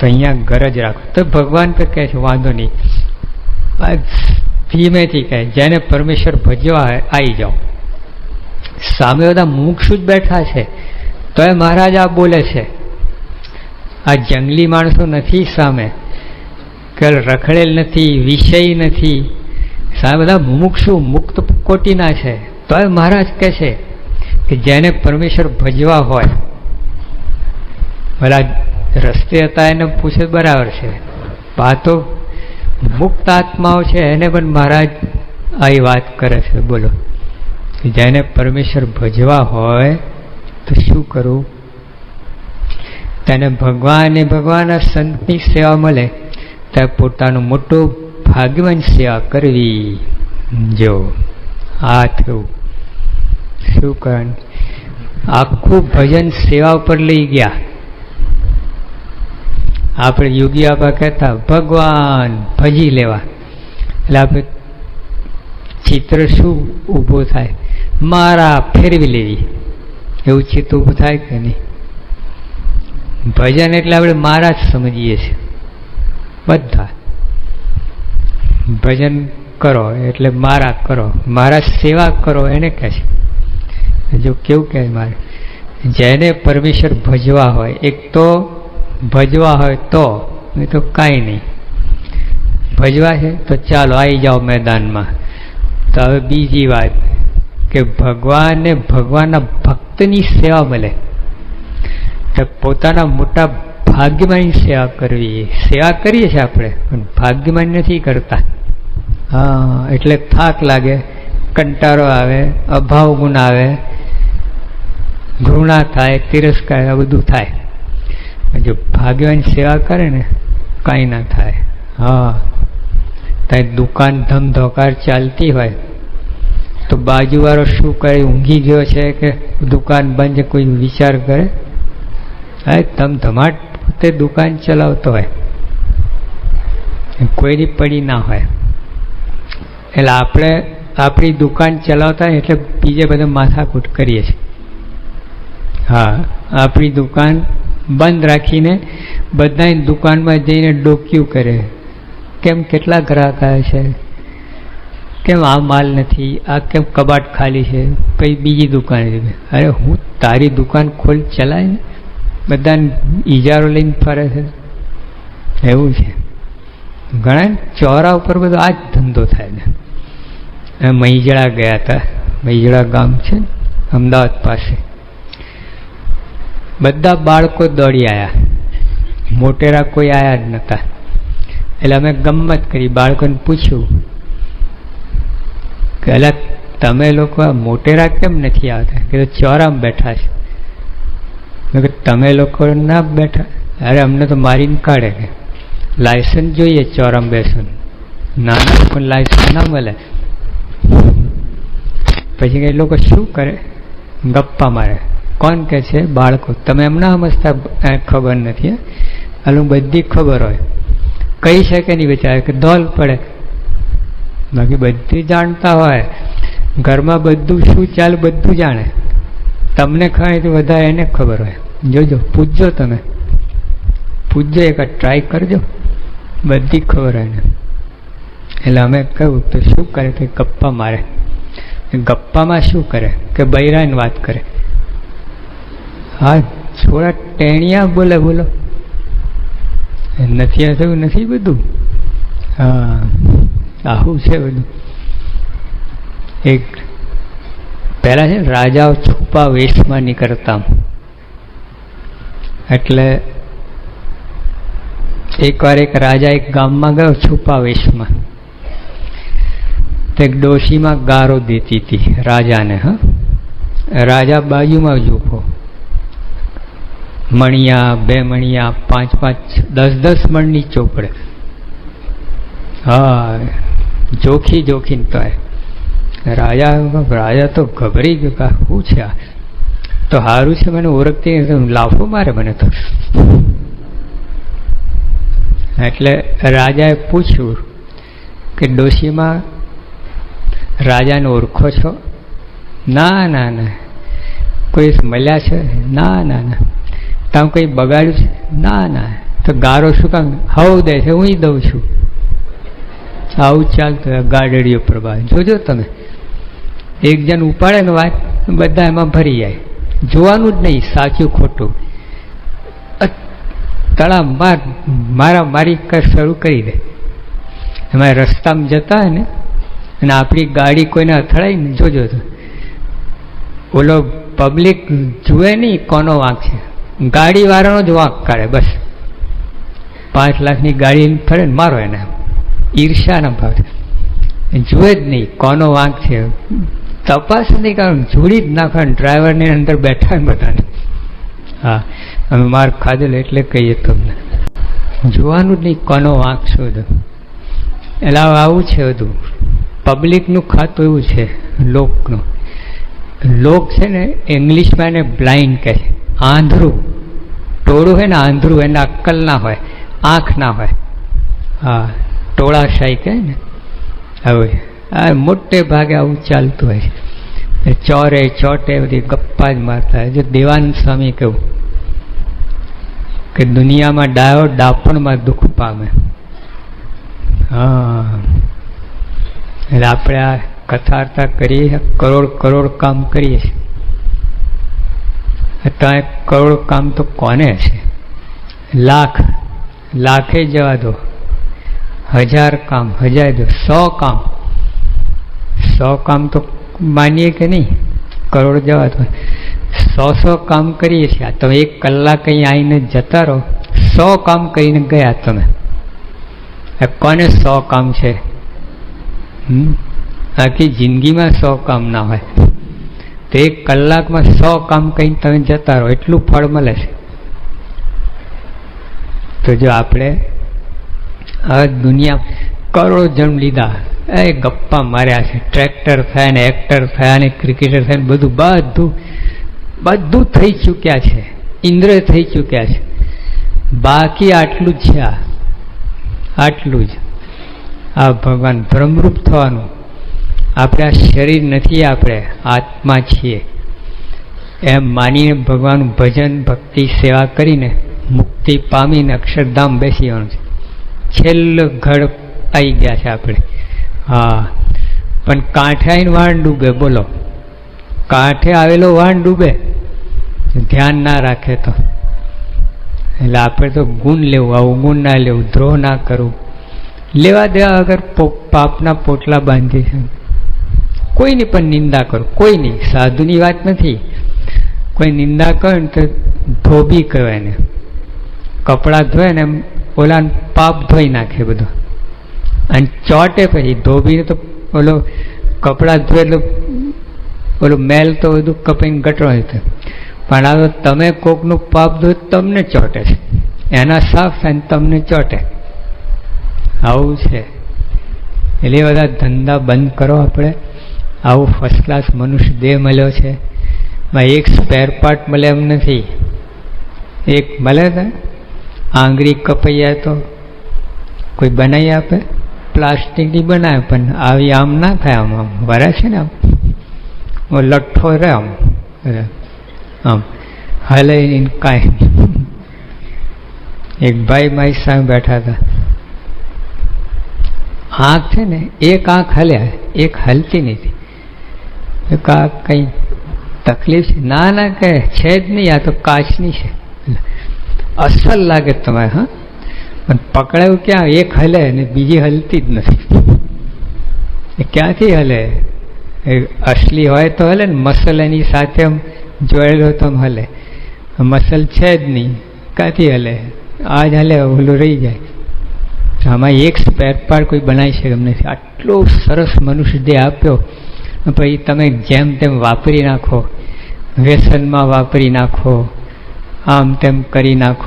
તો અહીંયા ગરજ રાખો. તો ભગવાન પર કહે છે, વાંધો નહીં. ધીમેથી કહે, જેને પરમેશ્વર ભજવા આવી જાઓ. સામે બધા મુક્ષુ જ બેઠા છે. તો એ મહારાજ આ બોલે છે, આ જંગલી માણસો નથી સામે. કે રખડેલ નથી, વિષય નથી. સામે બધા મુમુક્ષુ મુક્ત કોટીના છે. તો એ મહારાજ કહે છે કે, જેને પરમેશ્વર ભજવા હોય બધા રસ્તે હતા એને પૂછે બરાબર છે. આ તો મુક્ત આત્માઓ છે, એને પણ મહારાજ આવી વાત કરે છે, બોલો. જેને પરમેશ્વર ભજવા હોય તો શું કરવું તેને ભગવાન એ ભગવાનના સંતની સેવા મળે ત્યારે પોતાનું મોટું ભાગ્યવાન સેવા કરવી. જો, આ થયું. શું કરવાનું આખું ભજન સેવા ઉપર લઈ ગયા. આપણે યોગી આપા કહેતા, ભગવાન, ભજી લેવા. એટલે આપણે ચિત્ર શું ઊભું થાય? મારા, ફેરવી લેવી. એવું ચિત્ત ઊભું થાય કે નહીં? ભજન એટલે આપણે મારા જ સમજીએ છીએ. બધા. ભજન કરો એટલે મારા કરો. મારા સેવા કરો એને કહે છે. જો કેવું કહે મારે? જેને પરમેશ્વર ભજવા હોય, એક તો ભજવા હોય તો નહીં તો કાંઈ નહીં. ભજવા છે તો ચાલો આવી જાઓ મેદાનમાં. તો હવે બીજી વાત કે ભગવાનને ભગવાનના ભક્તની સેવા મળે. તો પોતાના મોટા ભાગ્યમાની સેવા કરવી સેવા કરીએ છીએ આપણે પણ ભાગ્યમાન નથી કરતા. હા. એટલે થાક લાગે કંટાળો આવે અભાવ ગુણ આવે ઘૃણા થાય તિરસ્કાર આ બધું થાય. જો ભાગ્યવાન સેવા કરે ને કાંઈ ના થાય. હા. ત્યાં દુકાન ધમધોકાર ચાલતી હોય તો બાજુવાળો શું કરે? ઊંઘી ગયો છે કે દુકાન બંધ કોઈ વિચાર કરે? હા ધમધમાટ પોતે દુકાન ચલાવતો હોય. કોઈની પડી ના હોય. એટલે આપણે આપણી દુકાન ચલાવતા એટલે બીજે બધા માથાકૂટ કરીએ છીએ. હા. આપણી દુકાન બંધ રાખીને બધાની દુકાનમાં જઈને ડોક્યું કરે. કેમ કેટલા ગ્રાહક આવે છે? કેમ આ માલ નથી? આ કેમ કબાટ ખાલી છે? કઈ બીજી દુકાન અરે હું તારી દુકાન ખોલ, ચલાય ને. બધાને ઇજારો લઈને ફરે છે. એવું છે. ઘણા ચોરા ઉપર બધો આ જ ધંધો થાય છે. મહીજળા ગયા હતા. મહીજળા ગામ છે અમદાવાદ પાસે. બધા બાળકો દોડી આવ્યા મોટેરા કોઈ આવ્યા જ નહોતા એટલે અમે ગમત કરી બાળકોને પૂછ્યું કે એટલે તમે લોકો મોટેરા કેમ નથી આવતા? કે, ચોરામાં બેઠા છે. મેં કે તમે લોકો ના બેઠા? અરે, અમને તો મારીને કાઢે કે. લાયસન્સ જોઈએ ચોરામ બેસન નાના પણ લાયસન્સ ના મળે. પછી એ લોકો શું કરે? ગપ્પા મારે. કોણ કે છે? બાળકો. તમે એમ ના સમજતા ખબર નથી હાલું બધી ખબર હોય. કહી શકે નહીં બિચારે, કે ધોલ પડે. બાકી બધી જાણતા હોય. ઘરમાં બધું શું ચાલે બધું જાણે. તમને ખાય તો વધારે એને ખબર હોય. જોજો, પૂછજો તમે. પૂછજો એક ટ્રાય કરજો. બધી ખબર હોય ને એટલે અમે કહ્યું તો શું કરે કે ગપ્પા મારે. ગપ્પામાં શું કરે? કે બૈરાની વાત કરે. હા, થોડા ટેણિયા બોલે, બોલો. નથી થયું, નથી બધું? હા, આવું છે બધું. એક, પહેલાં છે રાજાઓ છુપા વેશમાં નીકળતા. એટલે એકવાર એક રાજા એક ગામમાં ગયો છુપા વેશમાં. તે ડોશીમાં ગારો દેતી હતી રાજાને, હા. રાજા બાજુમાં જ મણિયા, બે મણિયા, પાંચ પાંચ, દસ દસ મણની ચોપડે. હા, જોખી, જોખીને તો રાજા રાજા તો ગભરી ગયો કા શું છે આ? તો સારું છે મને ઓળખતી લાફો મારે મને તો. એટલે રાજાએ પૂછ્યું કે ડોશીમાં, રાજાને ઓળખો છો? ના ના ના. કોઈ મળ્યા છે? ના ના ના. તમે કંઈ બગાડ્યું છે? ના ના. તો ગારો શું કામ? હવ દે છે હું દઉં છું. આવું ચાલતું ગાડડીઓ પ્રભાવ જોજો તમે. એક જણ ઉપાડે ને વાત, બધા એમાં ભરી જાય. જોવાનું જ નહીં, સાચું ખોટું. તળા માર, મારા, મારી કર શરૂ કરી દે. એમાં રસ્તામાં જતા હોય ને, અને આપણી ગાડી કોઈને અથડાય ને, જોજો તો. ઓલો પબ્લિક જુએ નહીં કોનો વાંક છે. ગાડી વાળાનો જ વાંક કાઢે, બસ. પાંચ લાખની ગાડી ફરે ને મારો એને. ઈર્ષાના ભાવ. જુએ જ નહીં કોનો વાંક છે. તપાસ નહીં કારણ જોડી જ નાખવાનું ડ્રાઈવરની અંદર બેઠા બધાને. હા, અમે માર ખાધેલો એટલે કહીએ તમને. જોવાનું જ નહીં કોનો વાંક શોધો એટલે આવું છે બધું. પબ્લિકનું ખાતું એવું છે, લોકનું. લોક છે ને ઇંગ્લિશમાં એને બ્લાઇન્ડ કહે છે. આંધળું ટોળું હોય ને, આંધળું એને અક્કલ ના હોય, આંખ ના હોય. હા ટોળાશાહી કહે ને. હવે, આ મોટે ભાગે આવું ચાલતું હોય છે. ચોરે ચોટે બધી ગપ્પા જ મારતા હોય. જો દેવાન સ્વામી કેવું કે દુનિયામાં ડાયો ડાપણમાં દુઃખ પામે. હા. એટલે આપણે આ કથા કરીએ કરોડ કરોડ કામ કરીએ છીએ. ત્યાં કરોડ કામ તો કોને છે લાખ, લાખે જવા દો. હજાર કામ, હજાર દો. સો કામ. સો કામ તો માનીએ કે નહીં? કરોડ જવા દો. સો સો કામ કરીએ છીએ. તમે એક કલાક અહીં આવીને જતા રહો. સો કામ કરીને ગયા તમે. કોને સો કામ છે? આખી જિંદગીમાં સો કામ ના હોય. તો એક કલાકમાં સો કામ કહીને તમે જતા રહો, એટલું ફળ મળે છે. તો જો આપણે આ દુનિયા કરોડો જન્મ લીધા, એ ગપ્પા માર્યા છે. ટ્રેક્ટર થયા ને એક્ટર થયા ને ક્રિકેટર થયા ને બધું બધું બધું થઈ ચૂક્યા છે. ઇન્દ્ર થઈ ચૂક્યા છે. બાકી આટલું જ છે આટલું જ. આ ભગવાન ભ્રમરૂપ થવાનું. આપણે શરીર નથી, આપણે આત્મા છીએ. એમ માનીને ભગવાનનું ભજન ભક્તિ સેવા કરીને મુક્તિ પામીને અક્ષરધામ બેસી જવાનું છે. છેલ્લો ઘડ આવી ગયા છે આપણે. હા. પણ કાંઠે વાણ ડૂબે, બોલો. કાંઠે આવેલો વાણ ડૂબે. ધ્યાન ના રાખે તો. એટલે આપણે તો ગુણ લેવું, આવું ગુણ ના લેવું, દ્રોહ ના કરવું લેવા દેવા વગર પાપના પોટલા બાંધી છે. કોઈની પણ નિંદા કરો. કોઈની. સાધુની વાત નથી. કોઈ નિંદા કરે ને તો ધોબી કહેવાય ને કપડાં ધોય ને ઓલા પાપ ધોઈ નાખે બધું. અને ચોટે પછી ધોબીને તો ઓલો કપડાં ધોય એટલે ઓલું મેલ તો બધું કપાઈને ગટરો હતો પણ આ તમે કોકનું પાપ ધોય તમને ચોટે છે. એના સાફ થાય તમને ચોટે. આવું છે. એટલે બધા ધંધા બંધ કરો આપણે. આવું ફર્સ્ટ ક્લાસ મનુષ્ય દેહ મળ્યો છે. માં એક સ્પેર પાર્ટ મળે એમ નથી. એક મળે ને? આંગળી કપાઈ તો કોઈ બનાવી આપે? પ્લાસ્ટિકની બનાવે, પણ આવી આમ ના થાય આમ આમ વરે છે ને આમ? લઠ્ઠો રહે આમ આમ, હલે કાંઈ એક ભાઈ મારી સામે બેઠા હતા. આંખ છે ને, એક આંખ હલ્યા એક હલતી નથી. કા કઈ તકલીફ છે? ના ના, કે છે જ નહીં, આ તો કાચની છે. અસલ લાગે તમારે, હા? પણ પકડાયું ક્યાં? એક હલે ને બીજી હલતી જ નથી. એ ક્યાંથી હલે? એ અસલી હોય તો હલે ને મસલ એની સાથે આમ જોયેલો તો હલે. મસલ છે જ નહીં. ક્યાંથી હલે? આ જ હલે, ઓલું રહી જાય. આમાં એક સ્પેર પાર્ટ કોઈ બનાવી શકે એમ નથી. આટલો સરસ મનુષ્ય દેહ આપ્યો. પછી તમે જેમ તેમ વાપરી નાખો વ્યસનમાં વાપરી નાખો આમ તેમ કરી નાખો.